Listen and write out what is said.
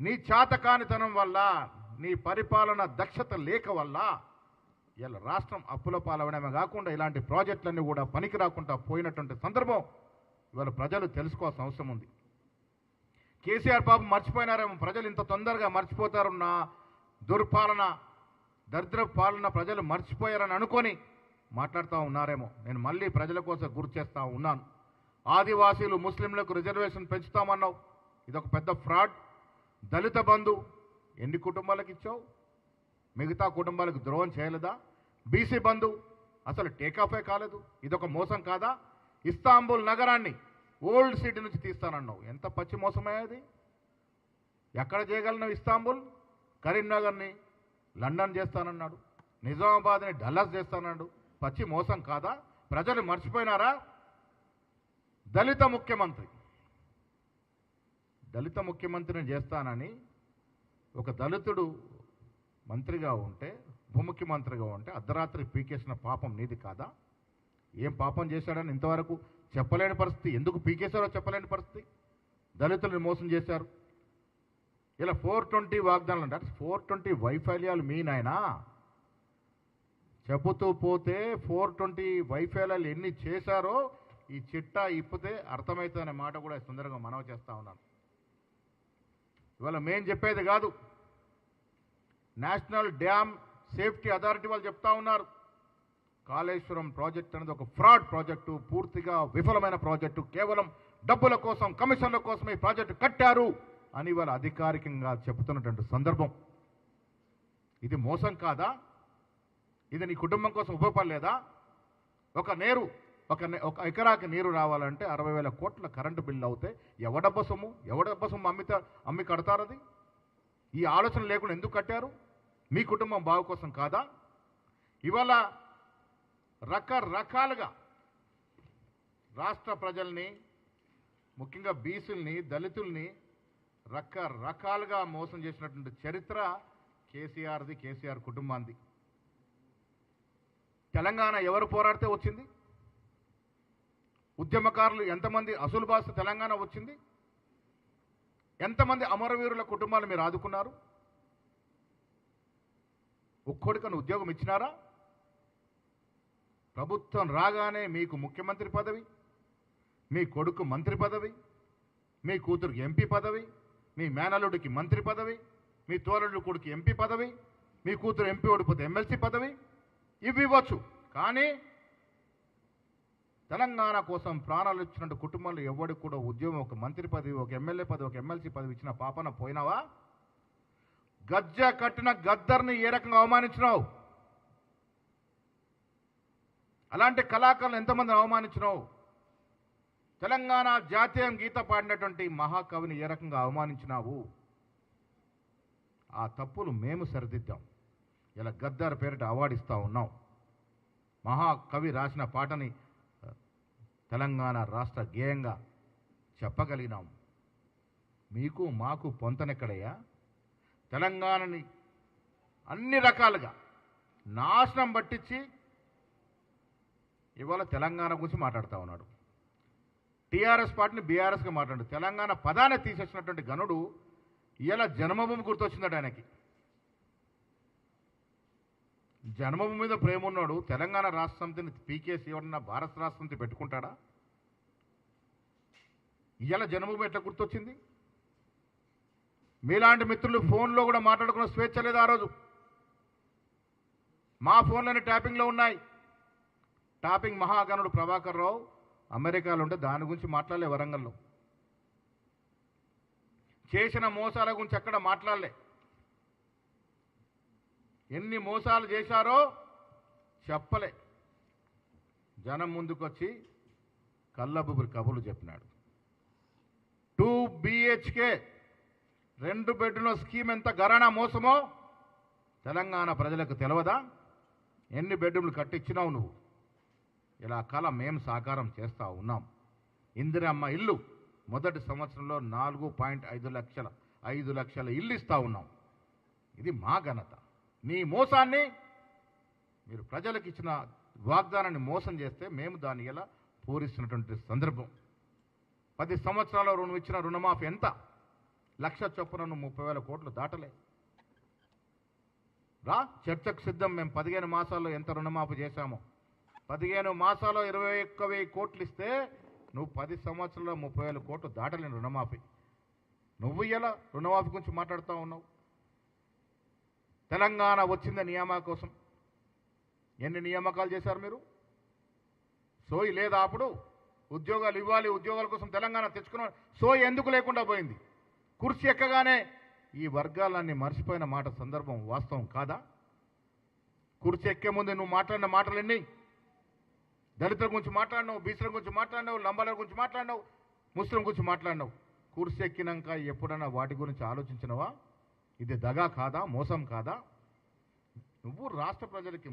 నీ చాతకానితనం వల్ల నీ పరిపాలన దక్షత లేక వల్ల ఇలా రాష్ట్రం అప్పుల పాలవడమే కాకుండా ఇలాంటి ప్రాజెక్టులన్నీ కూడా పనికి రాకుండా పోయినటువంటి సందర్భం ఇవాళ ప్రజలు తెలుసుకోవాల్సిన అవసరం ఉంది. కేసీఆర్ బాబు మర్చిపోయినారేమో ప్రజలు ఇంత తొందరగా మర్చిపోతారున్న దుర్పాలన దరిద్ర పాలన ప్రజలు మర్చిపోయారని అనుకొని మాట్లాడుతూ ఉన్నారేమో. నేను మళ్ళీ ప్రజల కోసం గుర్తు చేస్తూ ఉన్నాను. ఆదివాసీలు ముస్లింలకు రిజర్వేషన్ పెంచుతామన్నావు. ఇదొక పెద్ద ఫ్రాడ్. దళిత బంధు ఎన్ని కుటుంబాలకు ఇచ్చావు? మిగతా కుటుంబాలకు ద్రోహం చేయలేదా? బీసీ బంధు అసలు టేకాఫే కాలేదు. ఇదొక మోసం కాదా? ఇస్తాంబుల్ నగరాన్ని ఓల్డ్ సిటీ నుంచి తీస్తానన్నావు. ఎంత పచ్చి మోసమయ్యేది ఎక్కడ చేయగలను ఇస్తాంబుల్? కరీంనగర్ని లండన్ చేస్తానన్నాడు. నిజామాబాద్ని డల్లాస్ చేస్తానన్నాడు. పచ్చి మోసం కాదా? ప్రజలు మర్చిపోయినారా? దళిత ముఖ్యమంత్రి దళిత ముఖ్యమంత్రిని చేస్తానని ఒక దళితుడు మంత్రిగా ఉంటే ఉప ముఖ్యమంత్రిగా ఉంటే అర్ధరాత్రి పీకేసిన పాపం నీది కాదా? ఏం పాపం చేశాడని ఇంతవరకు చెప్పలేని పరిస్థితి. ఎందుకు పీకేశారో చెప్పలేని పరిస్థితి. దళితులను మోసం చేశారు. ఇలా ఫోర్ ట్వంటీ వాగ్దానాలు అంటే ఫోర్ ట్వంటీ వైఫల్యాలు మీ నాయనా? చెబుతూ పోతే ఫోర్ ట్వంటీ వైఫల్యాలు ఎన్ని చేశారో ఈ చిట్టా ఇప్పితే అర్థమవుతుందనే మాట కూడా సుందరంగా మనవి చేస్తా ఉన్నాను. ఇవాళ మేం చెప్పేది కాదు. నేషనల్ డ్యామ్ సేఫ్టీ అథారిటీ వాళ్ళు చెప్తా ఉన్నారు. కాళేశ్వరం ప్రాజెక్ట్ అనేది ఒక ఫ్రాడ్ ప్రాజెక్టు పూర్తిగా విఫలమైన ప్రాజెక్టు. కేవలం డబ్బుల కోసం కమిషన్ల కోసం ఈ ప్రాజెక్టు కట్టారు అని వాళ్ళు అధికారికంగా చెబుతున్నటువంటి సందర్భం. ఇది మోసం కాదా? ఇది నీ కుటుంబం కోసం ఉపయోగపడలేదా? ఒక నేరు ఒక ఒక ఎకరాకి నీరు రావాలంటే అరవై వేల కోట్ల కరెంటు బిల్లు అవుతే ఎవడబ్బ సొమ్ము? ఎవడబ్బ సొమ్ము అమ్మిత అమ్మి కడతారది ఈ ఆలోచన లేకుండా ఎందుకు కట్టారు? మీ కుటుంబం బాగు కోసం కాదా? ఇవాళ రకరకాలుగా రాష్ట్ర ప్రజల్ని ముఖ్యంగా బీసీల్ని దళితుల్ని రకరకాలుగా మోసం చేసినటువంటి చరిత్ర కేసీఆర్ది కేసీఆర్ కుటుంబాంది. తెలంగాణ ఎవరు పోరాడితే వచ్చింది? ఉద్యమకారులు ఎంతమంది అసలు భాష తెలంగాణ వచ్చింది? ఎంతమంది అమరవీరుల కుటుంబాలు మీరు ఆదుకున్నారు? ఒక్కొడికను ఉద్యోగం ఇచ్చినారా? ప్రభుత్వం రాగానే మీకు ముఖ్యమంత్రి పదవి మీ కొడుకు మంత్రి పదవి మీ కూతురు ఎంపీ పదవి మీ మేనల్లుడికి మంత్రి పదవి మీ తోరళ్ళు కొడుకు ఎంపీ పదవి మీ కూతురు ఎంపీ ఓడిపోతే ఎమ్మెల్సీ పదవి ఇవి ఇవ్వచ్చు కానీ తెలంగాణ కోసం ప్రాణాలు ఇచ్చినట్టు కుటుంబంలో ఎవరికి కూడా ఉద్యోగం ఒక మంత్రి పదవి ఒక ఎమ్మెల్యే పదవి ఒక ఎమ్మెల్సీ పదవి ఇచ్చిన పాపన పోయినావా? గజ్జ కట్టిన గద్దర్ని ఏ రకంగా అవమానించినావు? అలాంటి కళాకారులు ఎంతమందిని అవమానించినావు? తెలంగాణ జాతీయం గీత పాడినటువంటి మహాకవిని ఏ రకంగా అవమానించినావు? ఆ తప్పులు మేము సరిదిద్దాం. ఇలా గద్దర్ పేరిట అవార్డు ఇస్తా ఉన్నాం. మహాకవి రాసిన పాటని తెలంగాణ రాష్ట్ర గేయంగా చెప్పగలిగినాం. మీకు మాకు పొంతనెక్కడయ్యా? తెలంగాణని అన్ని రకాలుగా నాశనం పట్టించి ఇవాళ తెలంగాణ గురించి మాట్లాడుతూ ఉన్నాడు. టీఆర్ఎస్ పార్టీని బీఆర్ఎస్గా మాట్లాడు. తెలంగాణ పదాన్ని తీసేసినటువంటి గనుడు ఇలా జన్మభూమి గుర్తొచ్చిందట ఆయనకి. జన్మభూమి మీద ప్రేమ ఉన్నాడు తెలంగాణ రాష్ట్ర సమితిని పీకేసి ఎవరన్నా భారత రాష్ట్ర సమితి పెట్టుకుంటాడా? ఇవాళ జన్మభూమి ఎట్లా గుర్తొచ్చింది? మీలాంటి మిత్రులు ఫోన్లో కూడా మాట్లాడుకున్న స్వేచ్ఛ లేదు ఆ రోజు. మా ఫోన్లోనే ట్యాపింగ్లో ఉన్నాయి. టాపింగ్ మహాగణుడు ప్రభాకర్ రావు అమెరికాలో ఉంటే దాని గురించి మాట్లాడలే వరంగల్లో. చేసిన మోసాల గురించి ఎక్కడ మాట్లాడలే. ఎన్ని మోసాలు చేశారో చెప్పలే. జనం ముందుకొచ్చి కళ్ళబుబురి కబులు చెప్పినాడు. టూ బిహెచ్కే రెండు బెడ్రూమ్ల స్కీమ్ ఎంత గరాణా మోసమో తెలంగాణ ప్రజలకు తెలవదా? ఎన్ని బెడ్రూమ్లు కట్టించినావు నువ్వు? ఇలా కళ మేము సాకారం చేస్తూ ఉన్నాం. ఇందిరమ్మ ఇల్లు మొదటి సంవత్సరంలో నాలుగు పాయింట్ ఐదు లక్షల ఐదు లక్షల ఇల్లు ఇస్తూ ఉన్నాం. ఇది మా ఘనత. నీ మోసాన్ని మీరు ప్రజలకు ఇచ్చిన వాగ్దానాన్ని మోసం చేస్తే మేము దాన్ని ఎలా పూరిస్తున్నటువంటి సందర్భం. పది సంవత్సరాల రుణం ఇచ్చిన రుణమాఫీ ఎంత? లక్ష చొప్పున ముప్పై వేల కోట్లు దాటలే. రా చర్చకు సిద్ధం. మేము పదిహేను మాసాల్లో ఎంత రుణమాఫీ చేశామో. పదిహేను మాసాల్లో ఇరవై ఒక్క వెయ్యి కోట్లు ఇస్తే నువ్వు పది సంవత్సరాల్లో ముప్పై వేల కోట్లు దాటలేని రుణమాఫీ. నువ్వు ఎలా రుణమాఫీ గురించి మాట్లాడుతూ ఉన్నావు? తెలంగాణ వచ్చింది నియామక కోసం. ఎన్ని నియామకాలు చేశారు మీరు? సోయి లేదా అప్పుడు? ఉద్యోగాలు ఇవ్వాలి ఉద్యోగాల కోసం తెలంగాణ తెచ్చుకున్న సోయి ఎందుకు లేకుండా పోయింది? కుర్చీ ఎక్కగానే. ఈ వర్గాలన్నీ మర్చిపోయిన మాట సందర్భం వాస్తవం కాదా? కుర్చీ ఎక్కే ముందు నువ్వు మాట్లాడిన మాటలు ఎన్ని? దళితుల గురించి మాట్లాడినావు బీసీల గురించి మాట్లాడినావు లంబాల గురించి మాట్లాడినావు ముస్లిం గురించి మాట్లాడినావు. కుర్చీ ఎక్కినాక ఎప్పుడన్నా వాటి గురించి ఆలోచించినవా? ఇది దగా కాదా? మోసం కాదా? నువ్వు రాష్ట్ర ప్రజలకి